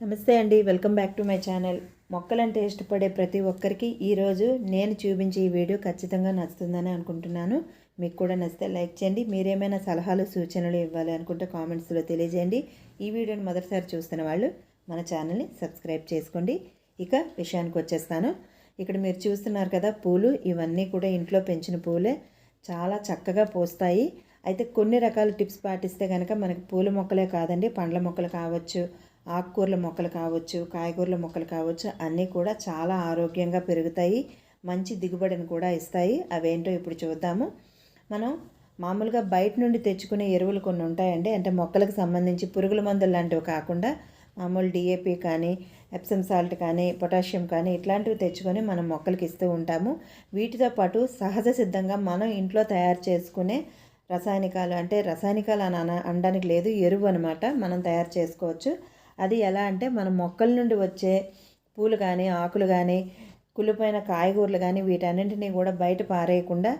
నమస్తే అండి welcome back to my channel. మొక్కలంటే ఇష్టపడే ప్రతి ఒక్కరికి ఈరోజు నేను చూపించే ఈ వీడియో ఖచ్చితంగా నచ్చుతుందని అనుకుంటున్నాను. మీకు కూడా నచ్చితే లైక్ చేయండి. మీరేమైనా సలహాలు సూచనలు ఇవ్వాలి అనుకుంటే కామెంట్స్లో తెలియజేయండి. ఈ వీడియోని మొదటిసారి చూస్తున్న వాళ్ళు మన ఛానల్ని సబ్స్క్రైబ్ చేసుకోండి. ఇక విషయానికి వచ్చేస్తాను. ఇక్కడ మీరు చూస్తున్నారు కదా పూలు ఇవన్నీ కూడా ఇంట్లో పెంచిన పూలే. చాలా చక్కగా పోస్తాయి. అయితే కొన్ని రకాల టిప్స్ పాటిస్తే కనుక మనకి పూల మొక్కలే కాదండి పండ్ల మొక్కలు కావచ్చు ఆకుకూరల మొక్కలు కావచ్చు కాయగూరల మొక్కలు కావచ్చు అన్నీ కూడా చాలా ఆరోగ్యంగా పెరుగుతాయి. మంచి దిగుబడిని కూడా ఇస్తాయి. అవేంటో ఇప్పుడు చూద్దాము. మనం మామూలుగా బయట నుండి తెచ్చుకునే ఎరువులు కొన్ని ఉంటాయండి. అంటే మొక్కలకు సంబంధించి పురుగుల మందులు లాంటివి కాకుండా మామూలు డిఏపి కానీ ఎప్సమ్ సాల్ట్ కానీ పొటాషియం కానీ ఇట్లాంటివి తెచ్చుకొని మనం మొక్కలకి ఇస్తూ ఉంటాము. వీటితో పాటు సహజ సిద్ధంగా మనం ఇంట్లో తయారు చేసుకునే రసాయనికాలు అంటే రసాయనికాలు అని అన అనడానికి లేదు ఎరువు అనమాట మనం తయారు చేసుకోవచ్చు. అది ఎలా అంటే మన మొక్కల నుండి వచ్చే పూలు కానీ ఆకులు కానీ కుళ్ళిపోయిన కాయగూరలు కానీ వీటన్నింటినీ కూడా బయట పారేయకుండా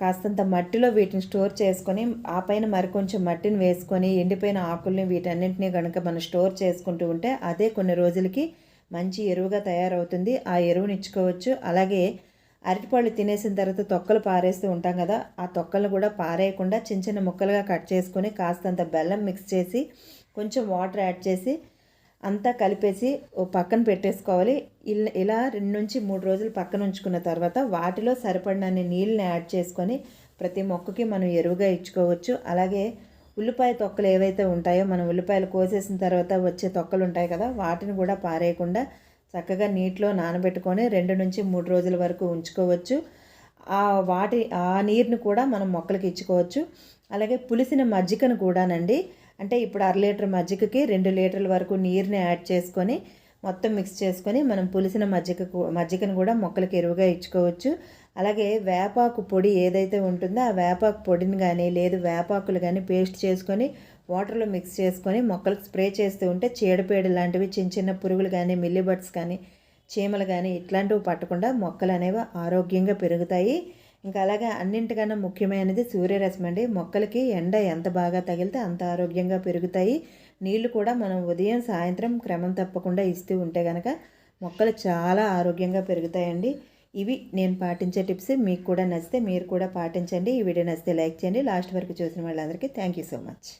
కాస్తంత మట్టిలో వీటిని స్టోర్ చేసుకొని ఆ పైన మరికొంచెం మట్టిని వేసుకొని ఎండిపోయిన ఆకుల్ని వీటన్నింటినీ కనుక మనం స్టోర్ చేసుకుంటూ ఉంటే అదే కొన్ని రోజులకి మంచి ఎరువుగా తయారవుతుంది. ఆ ఎరువుని ఇచ్చుకోవచ్చు. అలాగే అరటిపళ్ళు తినేసిన తర్వాత తొక్కలు పారేస్తూ ఉంటాం కదా ఆ తొక్కలను కూడా పారేయకుండా చిన్న చిన్న ముక్కలుగా కట్ చేసుకొని కాస్తంత బెల్లం మిక్స్ చేసి కొంచెం వాటర్ యాడ్ చేసి అంతా కలిపేసి ఓ పక్కన పెట్టేసుకోవాలి. ఇలా రెండు నుంచి మూడు రోజులు పక్కన ఉంచుకున్న తర్వాత వాటిలో సరిపడినన్ని నీళ్ళని యాడ్ చేసుకొని ప్రతి మొక్కకి మనం ఎరువుగా ఇచ్చుకోవచ్చు. అలాగే ఉల్లిపాయ తొక్కలు ఏవైతే ఉంటాయో మనం ఉల్లిపాయలు కోసేసిన తర్వాత వచ్చే తొక్కలు ఉంటాయి కదా వాటిని కూడా పారేయకుండా చక్కగా నీటిలో నానబెట్టుకొని రెండు నుంచి మూడు రోజుల వరకు ఉంచుకోవచ్చు. ఆ వాటి ఆ నీరుని కూడా మనం మొక్కలకి ఇచ్చుకోవచ్చు. అలాగే పులిసిన మజ్జిగను కూడానండి. అంటే ఇప్పుడు అర లీటర్ మజ్జిగకి రెండు లీటర్ల వరకు నీరుని యాడ్ చేసుకొని మొత్తం మిక్స్ చేసుకొని మనం పులిసిన మజ్జిగ మజ్జిగను కూడా మొక్కలకి ఎరువుగా ఇచ్చుకోవచ్చు. అలాగే వేపాకు పొడి ఏదైతే ఉంటుందో ఆ వేపాకు పొడిని కానీ లేదు వేపాకులు కానీ పేస్ట్ చేసుకొని వాటర్లో మిక్స్ చేసుకొని మొక్కలకు స్ప్రే చేస్తూ ఉంటే చీడపేడు లాంటివి చిన్న చిన్న పురుగులు కానీ మిల్లీబర్డ్స్ కానీ చీమలు కానీ ఇట్లాంటివి పట్టకుండా మొక్కలు అనేవి ఆరోగ్యంగా పెరుగుతాయి. ఇంకా అలాగే అన్నింటికన్నా ముఖ్యమైనది సూర్యరశ్మి అండి. మొక్కలకి ఎండ ఎంత బాగా తగిలితే అంత ఆరోగ్యంగా పెరుగుతాయి. నీళ్ళు కూడా మనం ఉదయం సాయంత్రం క్రమం తప్పకుండా ఇస్తూ ఉంటే కనుక మొక్కలు చాలా ఆరోగ్యంగా పెరుగుతాయండి. ఇవి నేను పాటించే టిప్స్ మీకు కూడా నచ్చితే మీరు కూడా పాటించండి. ఈ వీడియో నచ్చితే లైక్ చేయండి. లాస్ట్ వరకు చూసిన వాళ్ళందరికీ థ్యాంక్ యూ సో మచ్.